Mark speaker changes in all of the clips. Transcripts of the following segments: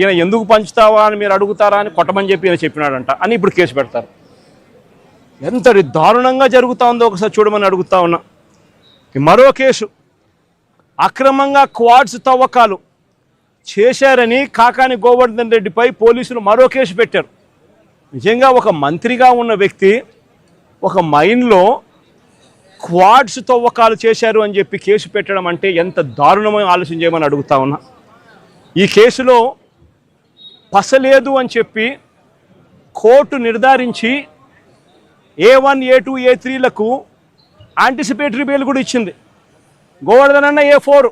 Speaker 1: ఈయన ఎందుకు పంచుతావా అని మీరు అడుగుతారా అని కొట్టమని చెప్పి ఈయన చెప్పినాడంట. అని ఇప్పుడు కేసు పెడతారు. ఎంతటి దారుణంగా జరుగుతా ఉందో ఒకసారి చూడమని అడుగుతా ఉన్నా. ఈ మరో కేసు. అక్రమంగా క్వాడ్స్ తవ్వకాలు చేశారని కాకాని గోవర్ధన్ రెడ్డిపై పోలీసులు మరో కేసు పెట్టారు. నిజంగా ఒక మంత్రిగా ఉన్న వ్యక్తి ఒక మైన్లో క్వాడ్స్ తవ్వకాలు చేశారు అని చెప్పి కేసు పెట్టడం అంటే ఎంత దారుణమైన ఆలోచన చేయమని అడుగుతా ఉన్నా. ఈ కేసులో పసలేదు అని చెప్పి కోర్టు నిర్ధారించి A one A two A త్రీలకు anticipatory bail కూడా ఇచ్చింది. గోవర్ధన్ అన్న ఏ ఫోర్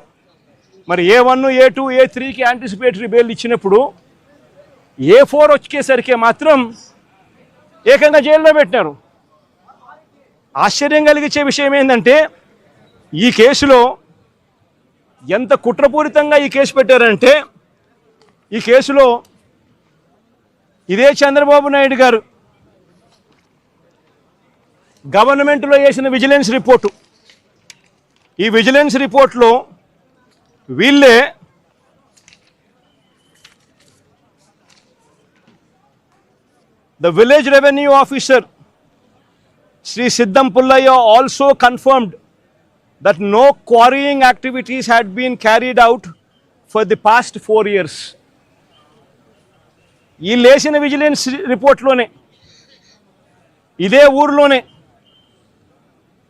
Speaker 1: మరి ఏ వన్ ఏ టూ ఏ త్రీకి యాంటిసిపేటరీ బెయిల్ ఇచ్చినప్పుడు ఏ ఫోర్ వచ్చేసరికి మాత్రం ఏకంగా జైల్లో పెట్టినారు. ఆశ్చర్యం కలిగించే విషయం ఏంటంటే ఈ కేసులో ఎంత కుట్రపూరితంగా ఈ కేసు పెట్టారంటే ఈ కేసులో ఇదే చంద్రబాబు నాయుడు గారు గవర్నమెంట్లో వేసిన విజిలెన్స్ రిపోర్టు ఈ విజిలెన్స్ రిపోర్ట్లో వీళ్ళే the village revenue officer Shri Siddham Pullaiah also confirmed that no quarrying activities had been carried out for the past four years. ఈ లేచిన విజిలెన్స్ రిపోర్ట్లోనే ఇదే ఊరిలోనే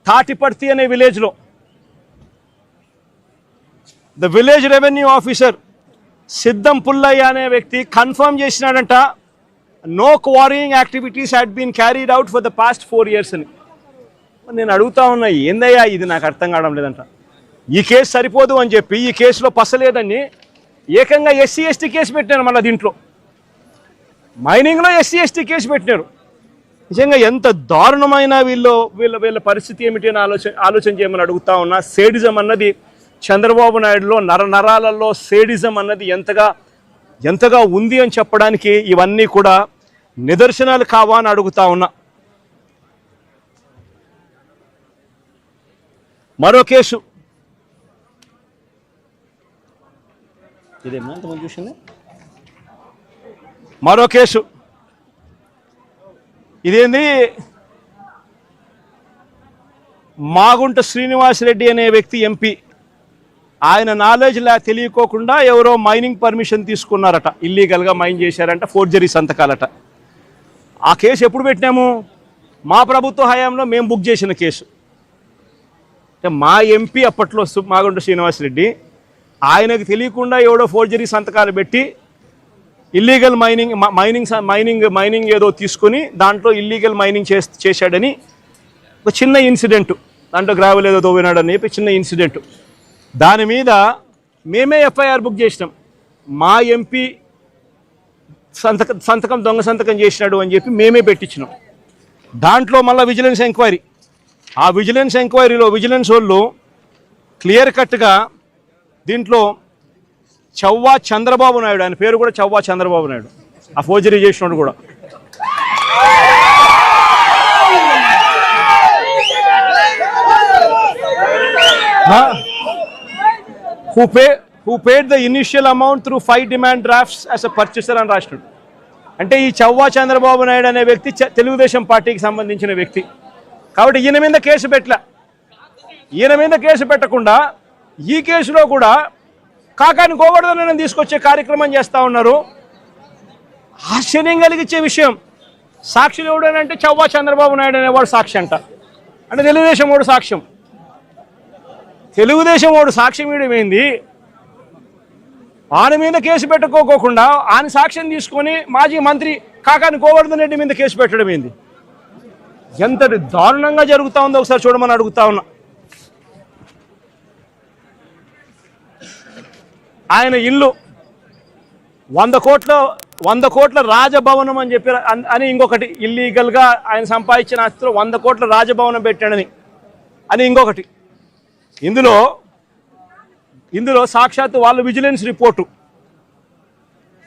Speaker 1: తాటిపర్తి అనే విలేజ్లో ద విలేజ్ రెవెన్యూ ఆఫీసర్ సిద్ధం పుల్లయ్య అనే వ్యక్తి confirm చేసినాడంట no quarrying activities had been carried out for the past four years అని. నేను అడుగుతా ఉన్నా ఏందయ్యా ఇది? నాకు అర్థం కావడం లేదంట. ఈ కేసు సరిపోదు అని చెప్పి ఈ కేసులో పసలేదని ఏకంగా ఎస్సీ ఎస్టీ కేసు పెట్టాను మళ్ళీ దీంట్లో. మైనింగ్లో ఎస్సీ ఎస్టీ కేసు పెట్టినారు. నిజంగా ఎంత దారుణమైన వీళ్ళు వీళ్ళ వీళ్ళ పరిస్థితి ఏమిటి అని ఆలోచన ఆలోచన చేయమని అడుగుతా ఉన్నా సేడిజం అన్నది చంద్రబాబు నాయుడులో నర నరాలలో సేడిజం అన్నది ఎంతగా ఎంతగా ఉంది అని చెప్పడానికి ఇవన్నీ కూడా నిదర్శనాలు కావా అని అడుగుతా ఉన్నా. మరో కేసు. ఇదేమో చూసింది. మరో కేసు. ఇదేంది? మాగుంట శ్రీనివాసరెడ్డి అనే వ్యక్తి ఎంపీ. ఆయన నాలెడ్జ్ లా తెలియకోకుండా ఎవరో మైనింగ్ పర్మిషన్ తీసుకున్నారట. ఇల్లీగల్గా మైన్ చేశారంట ఫోర్జరీ సంతకాలట. ఆ కేసు ఎప్పుడు పెట్టినాము? మా ప్రభుత్వ హయాంలో మేము బుక్ చేసిన కేసు. అంటే మా ఎంపీ అప్పట్లో మాగుంట శ్రీనివాసరెడ్డి ఆయనకు తెలియకుండా ఎవడో ఫోర్జరీ సంతకాలు పెట్టి illegal mining mining mining mining ఏదో తీసుకొని దాంట్లో ఇల్లీగల్ మైనింగ్ చేస్ చేశాడని ఒక చిన్న ఇన్సిడెంట్ దాంట్లో గ్రావెల్ ఏదో తోవినాడని చెప్పి చిన్న ఇన్సిడెంట్ దాని మీద మేమే ఎఫ్ఐఆర్ బుక్ చేసినాం. మా ఎంపీ సంతకం సంతకం దొంగ సంతకం చేసినాడు అని చెప్పి మేమే పెట్టించినాం. దాంట్లో మళ్ళీ విజిలెన్స్ ఎంక్వైరీ ఆ విజిలెన్స్ ఎంక్వైరీలో విజిలెన్స్ వాళ్ళు క్లియర్ కట్గా దీంట్లో చవ్వా చంద్రబాబు నాయుడు. ఆయన పేరు కూడా చవ్వా చంద్రబాబు నాయుడు. ఆ ఫోర్జరీ చేసినోడు కూడా. Who pay who paid the initial amount through five demand drafts as a purchaser అని రాసినాడు. అంటే ఈ చవ్వా చంద్రబాబు నాయుడు అనే వ్యక్తి తెలుగుదేశం పార్టీకి సంబంధించిన వ్యక్తి. కాబట్టి ఈయన మీద కేసు పెట్టలే. ఈయన మీద కేసు పెట్టకుండా ఈ కేసులో కూడా కాకాని గోవర్ధనని తీసుకొచ్చే కార్యక్రమం చేస్తూ ఉన్నారు. ఆశ్చర్యం కలిగించే విషయం సాక్షులు ఎవడనంటే చవ్వా చంద్రబాబు నాయుడు అనేవాడు సాక్షి అంట. అంటే తెలుగుదేశం వాడు సాక్ష్యం. తెలుగుదేశం వాడు సాక్ష్యం ఇవ్వడమేంది ఆయన మీద కేసు పెట్టుకోకుండా ఆయన సాక్ష్యం తీసుకొని మాజీ మంత్రి కాకాని గోవర్ధన్ రెడ్డి మీద కేసు పెట్టడం ఏంది? ఎంతటి దారుణంగా జరుగుతూ ఉందో ఒకసారి చూడమని అడుగుతా ఉన్నా. ఆయన ఇల్లు. వంద కోట్ల వంద కోట్ల రాజభవనం అని చెప్పి అని ఇంకొకటి ఇల్లీగల్గా ఆయన సంపాదించిన ఆస్తిలో వంద కోట్ల రాజభవనం పెట్టాడని. అని ఇంకొకటి. ఇందులో ఇందులో సాక్షాత్తు వాళ్ళు విజిలెన్స్ రిపోర్టు.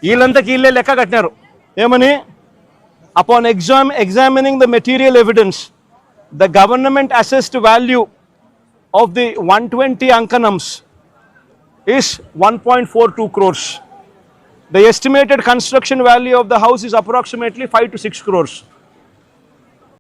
Speaker 1: వీళ్ళంతకీ వీళ్ళే లెక్క కట్టినారు. ఏమని? Upon exam examining the material evidence the government assessed value of the one twenty అంకనమ్స్ is 1.42 crores. The estimated construction value of the house is approximately 5 to 6 crores.